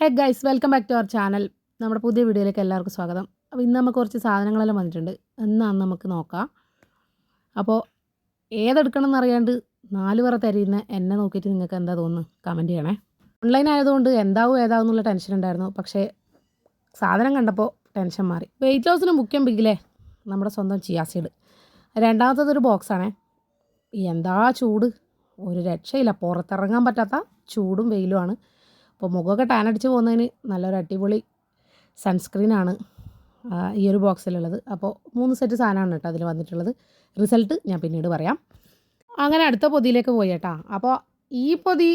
Hey guys welcome back to our channel നമ്മുടെ പുതിയ വീഡിയോയിലേക്ക് എല്ലാവർക്കും സ്വാഗതം. അപ്പോൾ ഇന്ന് നമുക്ക് കുറച്ച് സാധനങ്ങളെല്ലാം വന്നിട്ടുണ്ട്. എന്നാന്ന് നമുക്ക് നോക്കാം. അപ്പോൾ ഏതെടുക്കണം എന്നറിയാണ്ട് നാല് പേർ തരുന്ന എന്നെ നോക്കിയിട്ട് നിങ്ങൾക്ക് എന്താ തോന്നുന്നു? കമന്റ് ചെയ്യണേ. ഓൺലൈൻ ആയതുകൊണ്ട് എന്താവും ഏതാവും എന്നുള്ള ടെൻഷൻ ഉണ്ടായിരുന്നു. പക്ഷേ സാധനം കണ്ടപ്പോൾ ടെൻഷൻ മാറി. വെയിറ്റ് ലോസിന് മുഖ്യം ബിഗിലേ നമ്മുടെ സ്വന്തം ചിയാസീഡ് രണ്ടാമത്തതൊരു ബോക്സാണേ എന്താ ചൂട്? ഒരു രക്ഷയില്ല. പുറത്തിറങ്ങാൻ പറ്റാത്ത ചൂടും വെയിലുമാണ് അപ്പോൾ മുഖമൊക്കെ ടാൻ അടിച്ച് പോകുന്നതിന് നല്ലൊരു അടിപൊളി സൺസ്ക്രീനാണ് ഈ ഒരു ബോക്സിലുള്ളത് അപ്പോൾ മൂന്ന് സെറ്റ് സാധനമാണ് കേട്ടോ അതിൽ വന്നിട്ടുള്ളത്. റിസൾട്ട് ഞാൻ പിന്നീട് പറയാം. അങ്ങനെ അടുത്ത പൊതിയിലേക്ക് പോയി കേട്ടാ. അപ്പോൾ ഈ പൊതി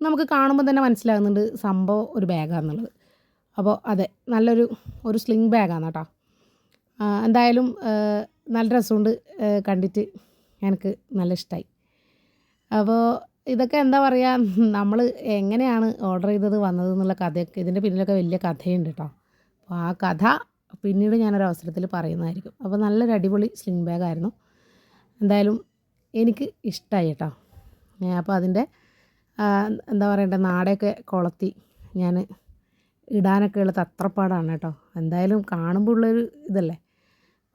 നമുക്ക് കാണുമ്പോൾ തന്നെ മനസ്സിലാകുന്നുണ്ട് സംഭവം ഒരു ബാഗാണെന്നുള്ളത് അപ്പോൾ അതെ നല്ലൊരു ഒരു സ്ലിംഗ് ബാഗാണ് കേട്ടോ. എന്തായാലും നല്ല രസമുണ്ട് കണ്ടിട്ട് എനിക്ക് നല്ല ഇഷ്ടമായി അപ്പോൾ ഇതൊക്കെ എന്താ പറയുക നമ്മൾ എങ്ങനെയാണ് ഓർഡർ ചെയ്തത് വന്നത് എന്നുള്ള കഥയൊക്കെ ഇതിന്റെ പിന്നിലൊക്കെ വലിയ കഥയുണ്ട് കേട്ടോ അപ്പോൾ ആ കഥ പിന്നീട് ഞാനൊരു അവസരത്തിൽ പറയുന്നതായിരിക്കും. അപ്പോൾ നല്ലൊരു അടിപൊളി സ്ലിംഗ് ബാഗായിരുന്നു എന്തായാലും എനിക്ക് ഇഷ്ടമായി കേട്ടോ അപ്പോൾ അതിന്റെ എന്താ പറയണ്ടേ നാടൊക്കെ കൊളത്തി ഞാൻ ഇടാനൊക്കെ ഉള്ള തത്രപ്പാടാണ് കേട്ടോ എന്തായാലും കാണുമ്പോൾ ഉള്ളൊരു ഇതല്ലേ?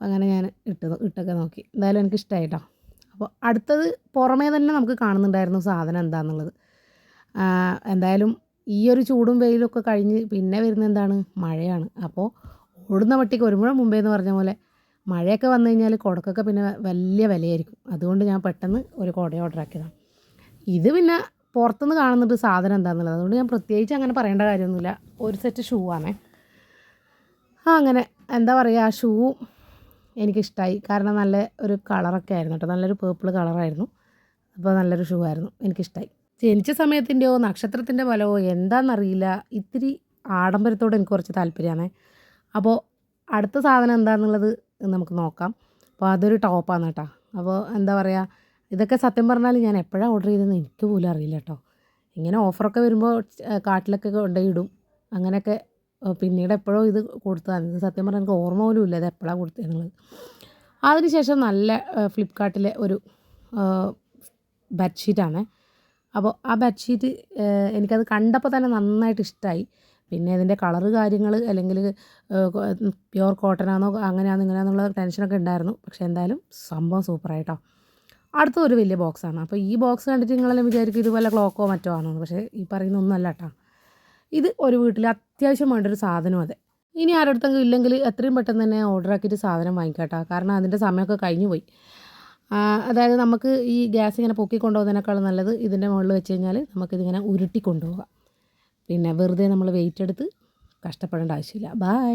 അങ്ങനെ ഞാൻ ഇട്ടത് ഇട്ടൊക്കെ നോക്കി. എന്തായാലും എനിക്ക് ഇഷ്ടമായി കേട്ടോ അപ്പോൾ അടുത്തത് പുറമേ തന്നെ നമുക്ക് കാണുന്നുണ്ടായിരുന്നു സാധനം എന്താണെന്നുള്ളത് എന്തായാലും ഈ ഒരു ചൂടും വെയിലും ഒക്കെ കഴിഞ്ഞ് പിന്നെ വരുന്ന എന്താണ്? മഴയാണ്. അപ്പോൾ ഓടുന്ന വട്ടിക്ക് ഒരു മുഴ മുമ്പേ എന്ന് പറഞ്ഞ പോലെ മഴയൊക്കെ വന്നു കഴിഞ്ഞാൽ കുടക്കൊക്കെ പിന്നെ വലിയ വിലയായിരിക്കും. അതുകൊണ്ട് ഞാൻ പെട്ടെന്ന് ഒരു കുട ഓർഡർ ആക്കിയതാണ്. ഇത് പിന്നെ പുറത്തുനിന്ന് കാണുന്നുണ്ട് സാധനം എന്താണെന്നുള്ളത് അതുകൊണ്ട് ഞാൻ പ്രത്യേകിച്ച് അങ്ങനെ പറയേണ്ട കാര്യമൊന്നുമില്ല. ഒരു സെറ്റ് ഷൂ ആണേ. ആ അങ്ങനെ എന്താ പറയുക? ആ ഷൂ എനിക്കിഷ്ടമായി കാരണം നല്ല ഒരു കളറൊക്കെ ആയിരുന്നു കേട്ടോ നല്ലൊരു പേർപ്പിൾ കളറായിരുന്നു. അപ്പോൾ നല്ലൊരു ഷൂ ആയിരുന്നു. എനിക്കിഷ്ടമായി ജനിച്ച സമയത്തിന്റെയോ നക്ഷത്രത്തിന്റെ ഫലമോ എന്താണെന്നറിയില്ല ഇത്തിരി ആഡംബരത്തോട് എനിക്ക് കുറച്ച് താല്പര്യമാണ്. അപ്പോൾ അടുത്ത സാധനം എന്താണെന്നുള്ളത് നമുക്ക് നോക്കാം. അപ്പോൾ അതൊരു ടോപ്പാണ് കേട്ടോ അപ്പോൾ എന്താ പറയുക ഇതൊക്കെ സത്യം പറഞ്ഞാൽ ഞാൻ എപ്പോഴാണ് ഓർഡർ ചെയ്തതെന്ന് എനിക്ക് പോലും അറിയില്ല കേട്ടോ ഇങ്ങനെ ഓഫറൊക്കെ വരുമ്പോൾ കാട്ടിലൊക്കെ കൊണ്ടുപോയി ഇടും. അങ്ങനെയൊക്കെ പിന്നീട് എപ്പോഴോ ഇത് കൊടുത്തതാണ്. സത്യം പറഞ്ഞാൽ എനിക്ക് ഓർമ്മ പോലും ഇല്ല ഇത് എപ്പോഴാണ് കൊടുത്തതെന്നുള്ളത് അതിനുശേഷം നല്ല ഫ്ലിപ്പ്കാർട്ടിലെ ഒരു ബെഡ്ഷീറ്റാണ്. അപ്പോൾ ആ ബെഡ്ഷീറ്റ് എനിക്കത് കണ്ടപ്പോൾ തന്നെ നന്നായിട്ട് ഇഷ്ടമായി പിന്നെ ഇതിന്റെ കളറ് കാര്യങ്ങൾ അല്ലെങ്കിൽ പ്യുവർ കോട്ടനാണോ അങ്ങനെയാണോ ഇങ്ങനെയാണെന്നുള്ള ടെൻഷനൊക്കെ ഉണ്ടായിരുന്നു. പക്ഷേ എന്തായാലും സംഭവം സൂപ്പറായിട്ടോ. അടുത്ത ഒരു വലിയ ബോക്സാണ്. അപ്പോൾ ഈ ബോക്സ് കണ്ടിട്ട് നിങ്ങളെല്ലാം വിചാരിക്കും ഇതുപോലെ ക്ലോക്കോ മറ്റോ ആണോ പക്ഷേ ഈ പറയുന്ന ഒന്നല്ല കേട്ടോ. ഇത് ഒരു വീട്ടിൽ അത്യാവശ്യം വേണ്ട ഒരു സാധനം അതെ. ഇനി ആരടുത്തെങ്കിലും ഇല്ലെങ്കിൽ എത്രയും പെട്ടെന്ന് തന്നെ ഓർഡർ ആക്കിയിട്ട് സാധനം വാങ്ങിക്കാട്ടോ. കാരണം അതിന്റെ സമയമൊക്കെ കഴിഞ്ഞു പോയി. അതായത് നമുക്ക് ഈ ഗ്യാസ് ഇങ്ങനെ പൊക്കി കൊണ്ടുപോകുന്നതിനേക്കാളും നല്ലത് ഇതിന്റെ മുകളിൽ വെച്ച് കഴിഞ്ഞാൽ നമുക്കിതിങ്ങനെ ഉരുട്ടി കൊണ്ടുപോകാം. പിന്നെ വെറുതെ നമ്മൾ വെയിറ്റ് എടുത്ത് കഷ്ടപ്പെടേണ്ട ആവശ്യമില്ല. ബായ്